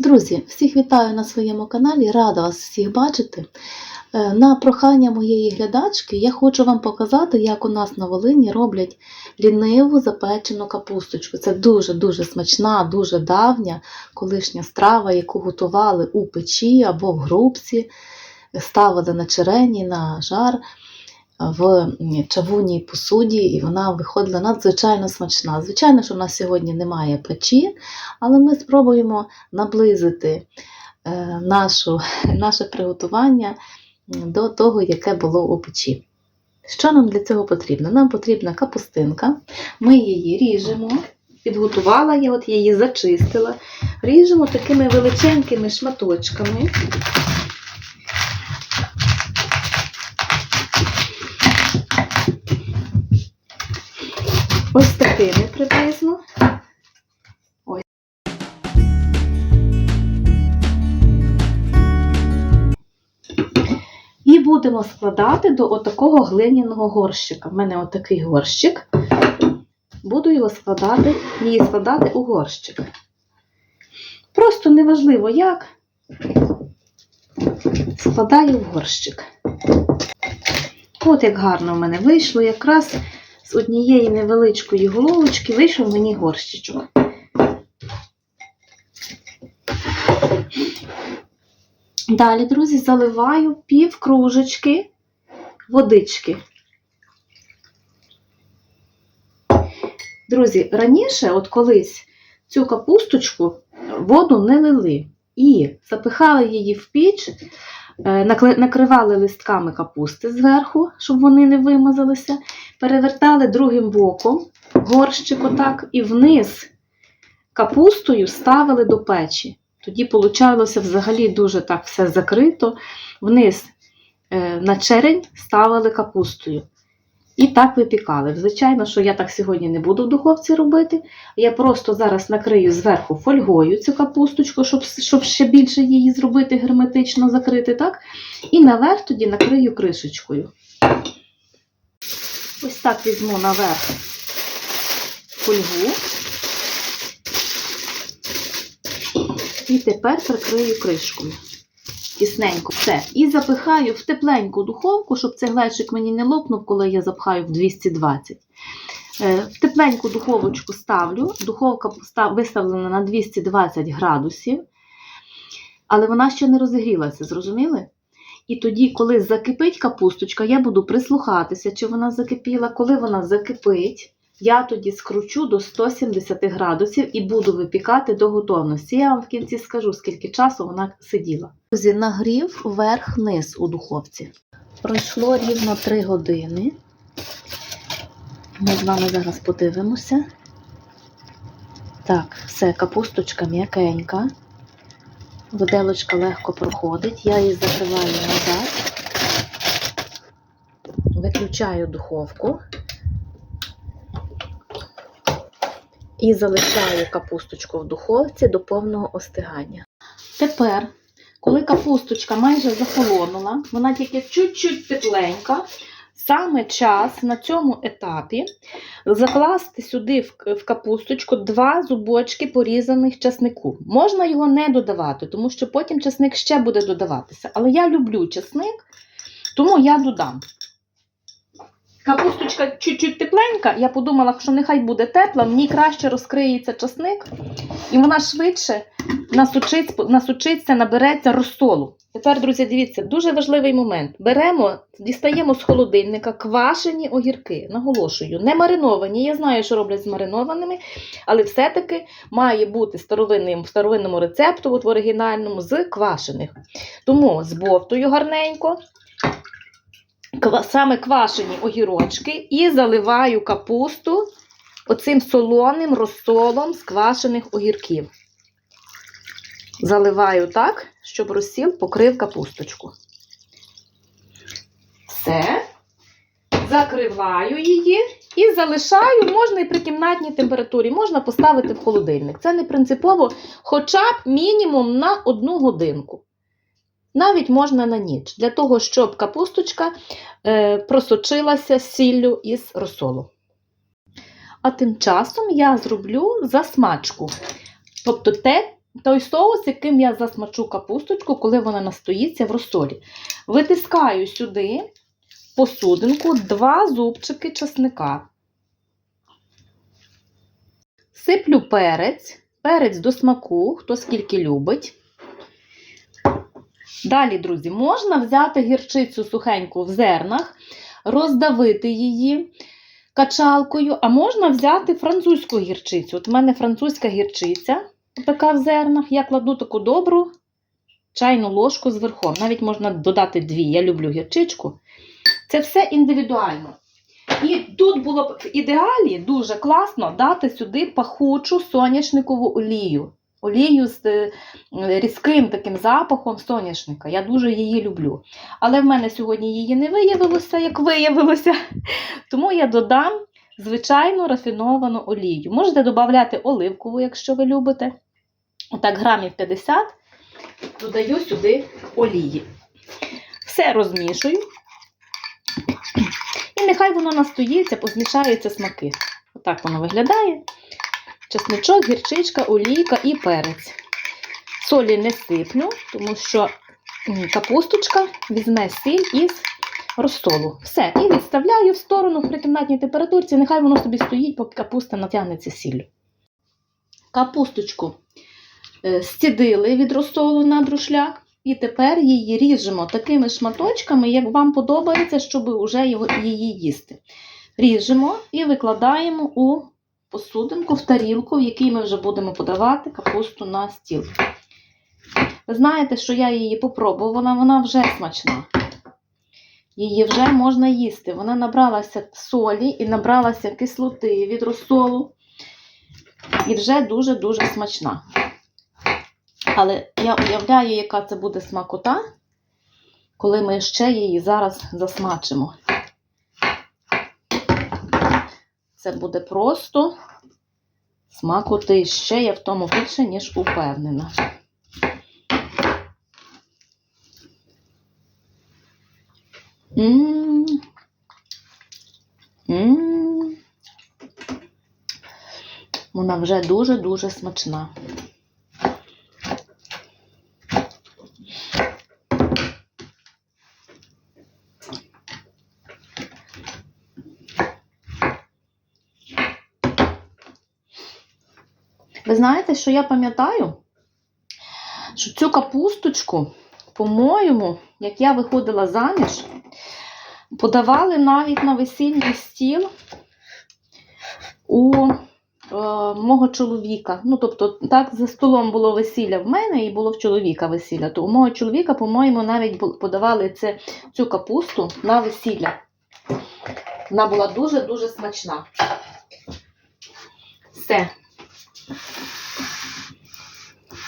Друзі, всіх вітаю на своєму каналі, рада вас всіх бачити. Е, На прохання моєї глядачки я хочу вам показати, як у нас на Волині роблять ліниву запечену капусточку. Це дуже-дуже смачна, дуже давня колишня страва, яку готували у печі або в грубці, ставили на черені, на жар в чавунній посуді, і вона виходила надзвичайно смачна. Звичайно, що в нас сьогодні немає печі, але ми спробуємо наблизити е, нашу, наше приготування до того, яке було у печі. Що нам для цього потрібно? Нам потрібна капустинка, ми її ріжемо, підготувала я, от її зачистила, ріжемо такими величенькими шматочками. Ось такими приблизно. Ось. І будемо складати до отакого глиняного горщика. У мене отакий горщик. Буду його складати, її складати у горщик. Просто неважливо як. Складаю в горщик. От як гарно в мене вийшло, якраз з однієї невеличкої головочки вийшов мені горщичок. Далі, друзі, заливаю пів кружечки водички. Друзі, раніше, от колись, цю капусточку воду не лили і запихали її в піч, накривали листками капусти зверху, щоб вони не вимазалися, перевертали другим боком горщик отак і вниз капустою ставили до печі. Тоді получалося взагалі дуже так все закрито. Вниз е, на черень ставили капустою. І так випікали. Звичайно, що я так сьогодні не буду в духовці робити. Я просто зараз накрию зверху фольгою цю капусточку, щоб, щоб ще більше її зробити герметично закрити, так? І наверх тоді накрию кришечкою. Ось так візьму наверх фольгу. І тепер прикрию кришкою. Тісненько все. І запихаю в тепленьку духовку, щоб цей глечик мені не лопнув, коли я запхаю в 220. Е, В тепленьку духовочку ставлю. Духовка виставлена на 220 градусів, але вона ще не розігрілася, зрозуміли? І тоді, коли закипить капусточка, я буду прислухатися, чи вона закипіла. Коли вона закипить, я тоді скручу до 170 градусів і буду випікати до готовності. Я вам в кінці скажу, скільки часу вона сиділа. Друзі, нагрів верх-низ у духовці. Пройшло рівно 3 години. Ми з вами зараз подивимося. Так, все, капусточка м'якенька. Виделочка легко проходить. Я її закриваю назад. Виключаю духовку. І залишаю капусточку в духовці до повного остигання. Тепер, коли капусточка майже захолонула, вона тільки чуть-чуть тепленька, саме час на цьому етапі закласти сюди в, капусточку два зубочки порізаних часнику. Можна його не додавати, тому що потім часник ще буде додаватися. Але я люблю часник, тому я додам. Капусточка чуть-чуть тепленька, я подумала, що нехай буде тепла, ній краще розкриється часник, і вона швидше насучиться, насучиться набереться розсолу. Тепер, друзі, дивіться, дуже важливий момент. Беремо, дістаємо з холодильника квашені огірки. Наголошую, не мариновані. Я знаю, що роблять з маринованими, але все-таки має бути старовинним, в старовинному рецепту, от в оригінальному, з квашених. Тому збовтую гарненько саме квашені огірочки і заливаю капусту оцим солоним розсолом з квашених огірків. Заливаю так, щоб розсіл покрив капусточку. Все. Закриваю її і залишаю, можна і при кімнатній температурі, можна поставити в холодильник. Це не принципово, хоча б мінімум на одну годинку. Навіть можна на ніч, для того, щоб капусточка е, просочилася сіллю із розсолу. А тим часом я зроблю засмачку. Тобто те, той соус, яким я засмачу капусточку, коли вона настоїться в розсолі. Витискаю сюди посудинку два зубчики чесника. Сиплю перець, перець до смаку, хто скільки любить. Далі, друзі, можна взяти гірчицю сухеньку в зернах, роздавити її качалкою, а можна взяти французьку гірчицю. От в мене французька гірчиця, така в зернах. Я кладу таку добру чайну ложку з верхом. Навіть можна додати дві. Я люблю гірчичку. Це все індивідуально. І тут було б в ідеалі дуже класно дати сюди пахучу соняшникову олію. Олію з е, різким таким запахом соняшника. Я дуже її люблю. Але в мене сьогодні її не виявилося, як виявилося. Тому я додам звичайну рафіновану олію. Можете додати оливкову, якщо ви любите. Отак, грамів 50 додаю сюди олії. Все розмішую. І нехай воно настоїться, позмішаються смаки. Отак воно виглядає. Чесничок, гірчичка, олійка і перець. Солі не сиплю, тому що капусточка візьме сіль із розсолу. Все. І відставляю в сторону при кімнатній температурці, нехай воно собі стоїть, поки капуста натягнеться сіллю. Капусточку е, зцідили від розсолу на друшляк. І тепер її ріжемо такими шматочками, як вам подобається, щоб вже її їсти. Ріжемо і викладаємо у посудинку, в тарілку, в якій ми вже будемо подавати капусту на стіл. Ви знаєте, що я її попробувала, вона вже смачна. Її вже можна їсти. Вона набралася солі і набралася кислоти від розсолу. І вже дуже-дуже смачна. Але я уявляю, яка це буде смакота, коли ми ще її зараз засмачимо. Це буде просто смакоти. Ще я в тому більше, ніж упевнена. Вона вже дуже-дуже смачна. Знаєте, що я пам'ятаю, що цю капусточку, по-моєму, як я виходила заміж, подавали навіть на весільний стіл у е, мого чоловіка. Ну, тобто, так, за столом було весілля в мене і було в чоловіка весілля. То у мого чоловіка, по-моєму, навіть подавали це, цю капусту на весілля. Вона була дуже-дуже смачна. Все.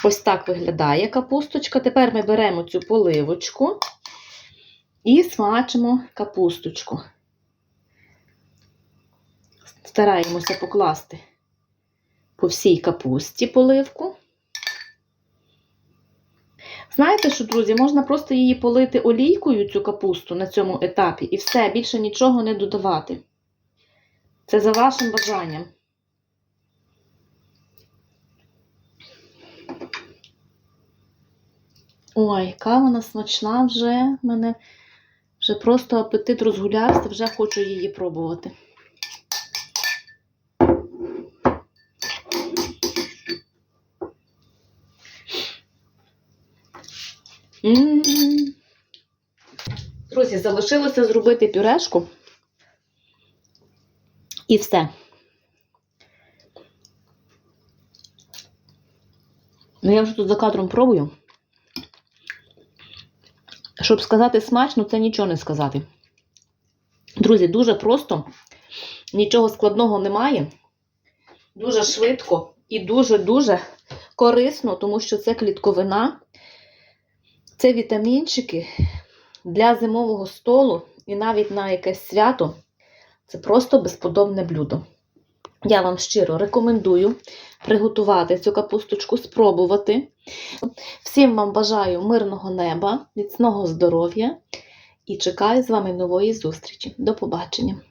Ось так виглядає капусточка. Тепер ми беремо цю поливочку і смачимо капусточку. Стараємося покласти по всій капусті поливку. Знаєте що, друзі, можна просто її полити олійкою, цю капусту на цьому етапі, і все, більше нічого не додавати. Це за вашим бажанням. Ой, яка вона смачна вже. В мене вже просто апетит розгулявся, вже хочу її пробувати. Друзі, залишилося зробити пюрешку. І все. Ну, я вже тут за кадром пробую. Щоб сказати смачно, це нічого не сказати. Друзі, дуже просто, нічого складного немає. Дуже швидко і дуже-дуже корисно, тому що це клітковина, це вітамінчики для зимового столу і навіть на якесь свято. Це просто безподобне блюдо. Я вам щиро рекомендую приготувати цю капусточку, спробувати. Всім вам бажаю мирного неба, міцного здоров'я і чекаю з вами нової зустрічі. До побачення!